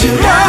จะรัก